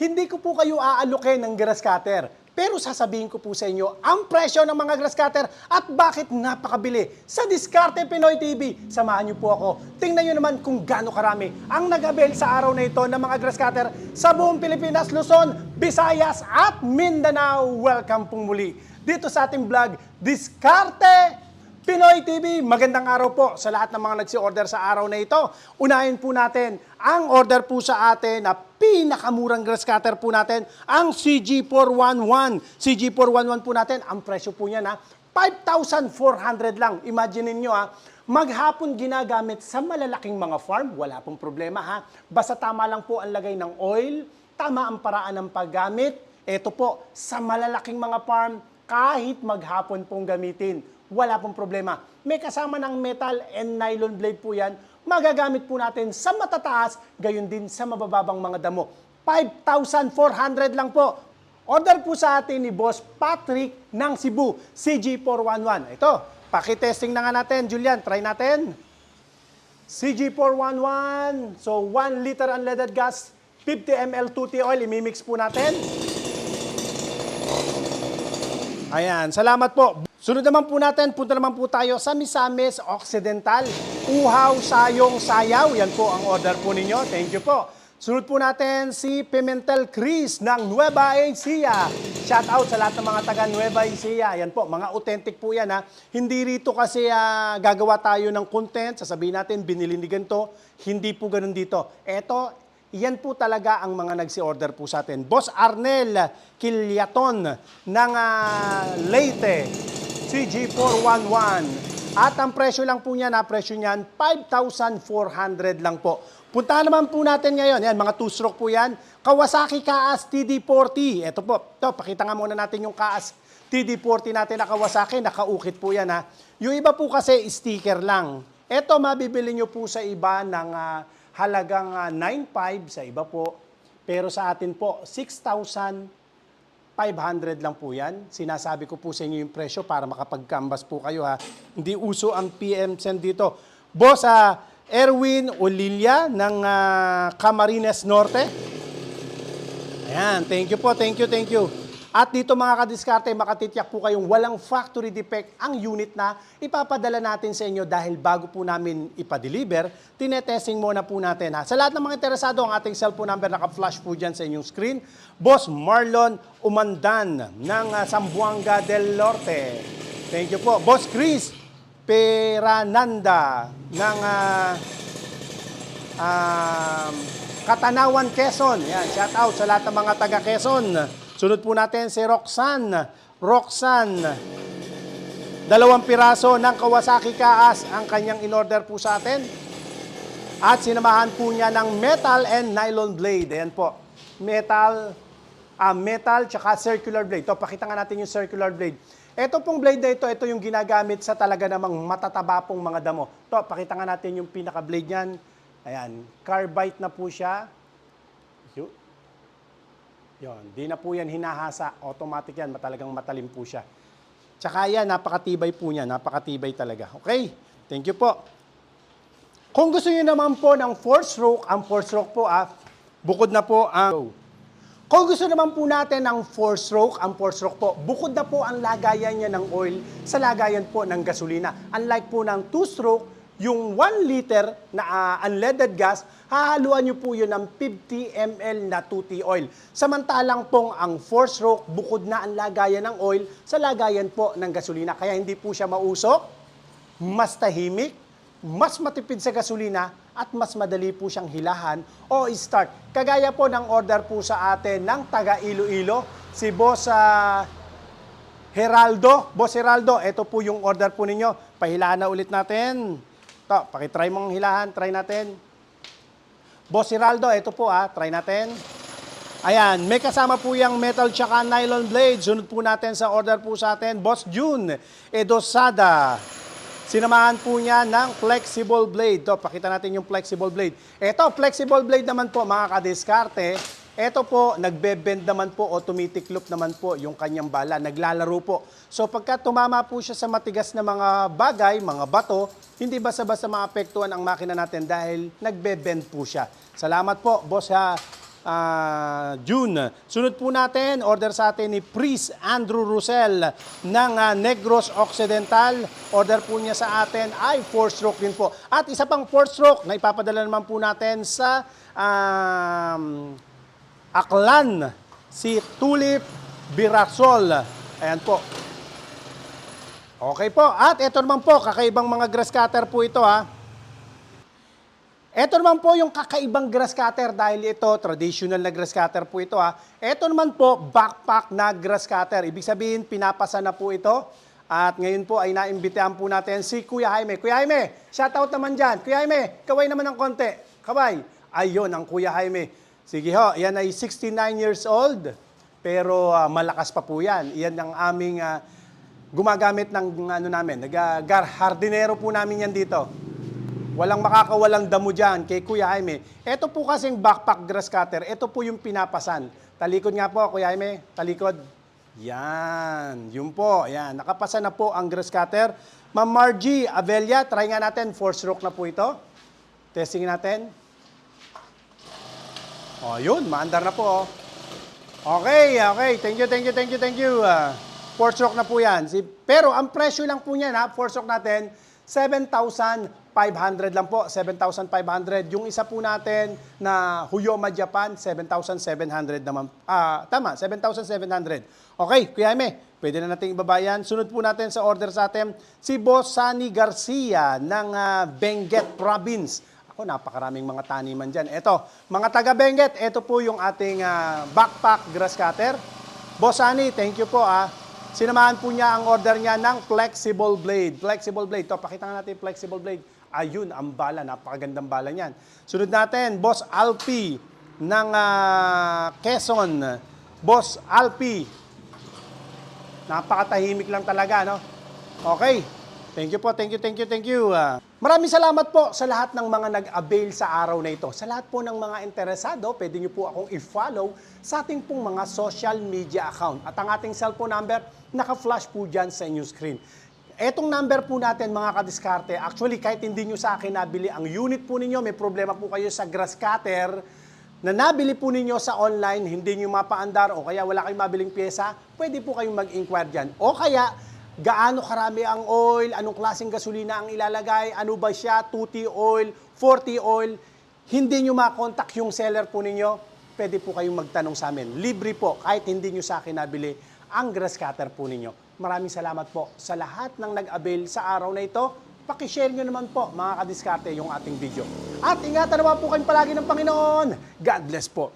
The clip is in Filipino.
Hindi ko po kayo aalukin ng grass cutter. Pero sasabihin ko po sa inyo ang presyo ng mga grass cutter at bakit napakabili. Sa Diskarte Pinoy TV, samahan niyo po ako. Tingnan niyo naman kung gaano karami ang nag-avail sa araw na ito ng mga grass cutter sa buong Pilipinas, Luzon, Visayas at Mindanao. Welcome pong muli dito sa ating vlog, Diskarte Pinoy TV, magandang araw po sa lahat ng mga nagsi-order sa araw na ito. Unahin po natin ang order po sa atin na pinakamurang grass cutter po natin, ang CG411. CG411 po natin, ang presyo po niya na 5,400 lang. Imagine niyo ha, maghapon ginagamit sa malalaking mga farm, wala pong problema ha. Basta tama lang po ang lagay ng oil, tama ang paraan ng paggamit. Ito po, sa malalaking mga farm, kahit maghapon pong gamitin, wala pong problema. May kasama ng metal and nylon blade po yan. Magagamit po natin sa matataas, gayon din sa mabababang mga damo. 5,400 lang po. Order po sa atin ni Boss Patrick ng Cebu, CG411. Ito, pakitesting na nga natin. Julian, try natin. CG411. So, 1 liter unleaded gas, 50 ml 2T oil. Imimix po natin. Ayan, salamat po. Sunod naman po natin, punta naman po tayo sa Misamis Occidental. Uhaw, sayong, sayaw. Yan po ang order po ninyo. Thank you po. Sunod po natin si Pimentel Chris ng Nueva Ecija. Shout out sa lahat ng mga taga Nueva Ecija. Yan po, mga authentic po yan ha. Hindi rito kasi ah, gagawa tayo ng content, sasabihin natin binili ni ganito. Hindi po ganun dito. Eto, yan po talaga ang mga nagsi-order po sa atin. Boss Arnel Kilyaton ng ah, Leyte, CG411. At ang presyo lang po niya, na presyo niyan, 5,400 lang po. Puntahan naman po natin ngayon, yan, mga two-stroke po yan. Kawasaki Kaas TD40. Ito po, ito, pakita nga muna natin yung Kaas TD40 natin na Kawasaki, nakaukit po yan ha. Yung iba po kasi sticker lang. Ito, mabibili nyo po sa iba ng ah, halagang ah, 9.5 sa iba po. Pero sa atin po, 6,500 lang po yan. Sinasabi ko po sa inyo yung presyo para makapag-canvas po kayo ha. Hindi uso ang PM send dito. Boss, ah, Erwin Olilia ng ah, Camarines Norte. Ayan, thank you po, thank you, thank you. At dito mga kadiskarte, makatitiyak po kayong walang factory defect ang unit na ipapadala natin sa inyo dahil bago po namin ipa-deliver, tinetesting muna po natin. Ha. Sa lahat ng mga interesado, ang ating cellphone number naka-flash po dyan sa inyong screen. Boss Marlon Umandan ng ah, Zamboanga del Norte. Thank you po. Boss Chris Perananda ng ah, um, Katanawan, Quezon. Yan, shout out sa lahat ng mga taga Quezon. Sunod po natin si Roxanne. Roxanne. Dalawang piraso ng Kawasaki Kaas ang kanyang in-order po sa atin. At sinamahan po niya ng metal and nylon blade. Ayan po. Metal, ah, metal tsaka circular blade. Ito, pakita nga natin yung circular blade. Ito pong blade na ito, ito yung ginagamit sa talaga namang matataba pong mga damo. Ito, pakita nga natin yung pinaka-blade niyan. Ayan, carbide na po siya. Yun, di na po yan hinahasa. Automatic yan, talagang matalim po siya. Tsaka yan, napakatibay po niya, napakatibay talaga. Okay, thank you po. Kung gusto niyo naman po ng 4-stroke, ang 4-stroke po ah, bukod na po ang... Kung gusto naman po natin ng 4-stroke, ang 4-stroke po, bukod na po ang lagayan niya ng oil sa lagayan po ng gasolina. Unlike po ng 2-stroke, yung 1 liter na ah, unleaded gas, hahaluan niyo po yun ng 50 ml na 2T oil. Samantalang pong ang 4-stroke, bukod na ang lagayan ng oil sa lagayan po ng gasolina. Kaya hindi po siya mausok, mas tahimik, mas matipid sa gasolina, at mas madali po siyang hilahan o start. Kagaya po ng order po sa atin ng taga Iloilo, si Boss ah, Heraldo. Boss Heraldo, ito po yung order po ninyo. Pahilaan na ulit natin. Ito, pakitry mong hilahan, try natin. Boss Heraldo, ito po ah, try natin. Ayan, may kasama po yung metal tsaka nylon blade. Sunod po natin sa order po sa atin, Boss June Edosada. Sinamahan po niya ng flexible blade. Ito, pakita natin yung flexible blade. Ito, flexible blade naman po, mga kadiskarte. Ito po, nagbe-bend naman po o tumitiklop naman po yung kanyang bala. Naglalaro po. So pagka tumama po siya sa matigas na mga bagay, mga bato, hindi basta-basta maapektuhan ang makina natin dahil nagbe-bend po siya. Salamat po, Boss ha, ah, June. Sunod po natin, order sa atin ni Priest Andrew Rusel ng ah, Negros Occidental. Order po niya sa atin ay 4-stroke din po. At isa pang 4-stroke na ipapadala naman po natin sa um, Aklan, si Tulip Birasol. Ayan po. Okay po. At ito naman po, kakaibang mga grass cutter po ito ha. Ito naman po yung kakaibang grass cutter dahil ito, traditional na grass cutter po ito ha. Ito naman po, backpack na grass cutter. Ibig sabihin, pinapasa na po ito. At ngayon po ay naimbitahan po natin si Kuya Jaime. Kuya Jaime, shoutout naman dyan. Kuya Jaime, kaway naman ng konti. Kaway. Ayun, ang Kuya Jaime. Sige ho, yan ay 69 years old. Pero ah, malakas pa po yan. Yan ang aming ah, gumagamit ng ano namin. Nag-hardinero po namin yan dito. Walang makakawalang damo dyan kay Kuya Jaime. Ito po kasing backpack grass cutter, ito po yung pinapasan. Talikod nga po, Kuya Jaime. Talikod. Yan. Yun po. Yan. Nakapasa na po ang grass cutter. Ma'am Margie Avelia, try nga natin. Four stroke na po ito. Testing natin. O, yun. Maandar na po. oh. Okay, okay. Thank you, thank you, thank you, thank you. Uh, four stroke na po yan. Si, pero ang presyo lang po niyan, ha, four stroke natin, 7,500 lang po. 7,500. Yung isa po natin na Huyoma Japan, 7,700 naman. Ah, tama, 7,700. Okay, Kuya Jaime, pwede na natin ibabayan. Sunod po natin sa order sa atin, si Boss Sunny Garcia ng ah, Benguet Province. Ako, napakaraming mga taniman dyan. Ito, mga taga Benguet, ito po yung ating ah, backpack grass cutter. Boss Sunny, thank you po ah. Sinamahan po niya ang order niya ng flexible blade. Flexible blade. Ito, pakita nga natin flexible blade. Ayun, ang bala. Napakagandang bala niyan. Sunod natin, Boss Alpi ng ah, Quezon. Boss Alpi. Napakatahimik lang talaga, no? Okay. Thank you po, thank you, thank you, thank you. Ah, maraming salamat po sa lahat ng mga nag-avail sa araw na ito. Sa lahat po ng mga interesado, pwede niyo po akong i-follow sa ating pong mga social media account. At ang ating cellphone number, naka-flash po dyan sa inyong screen. Etong number po natin mga kadiskarte, actually kahit hindi nyo sa akin nabili ang unit po ninyo, may problema po kayo sa grass cutter, na nabili po ninyo sa online, hindi nyo mapaandar o kaya wala kayong mabiling pyesa, pwede po kayong mag-inquire dyan. O kaya, gaano karami ang oil, anong klaseng gasolina ang ilalagay, ano ba siya, 2T oil, 40 oil, hindi nyo makontak yung seller po ninyo, pwede po kayong magtanong sa amin. Libre po, kahit hindi nyo sa akin nabili ang grass cutter po ninyo. Maraming salamat po sa lahat ng nag-avail sa araw na ito. Pakishare nyo naman po, mga kadiskarte, yung ating video. At ingatan naman po kayong palagi ng Panginoon. God bless po.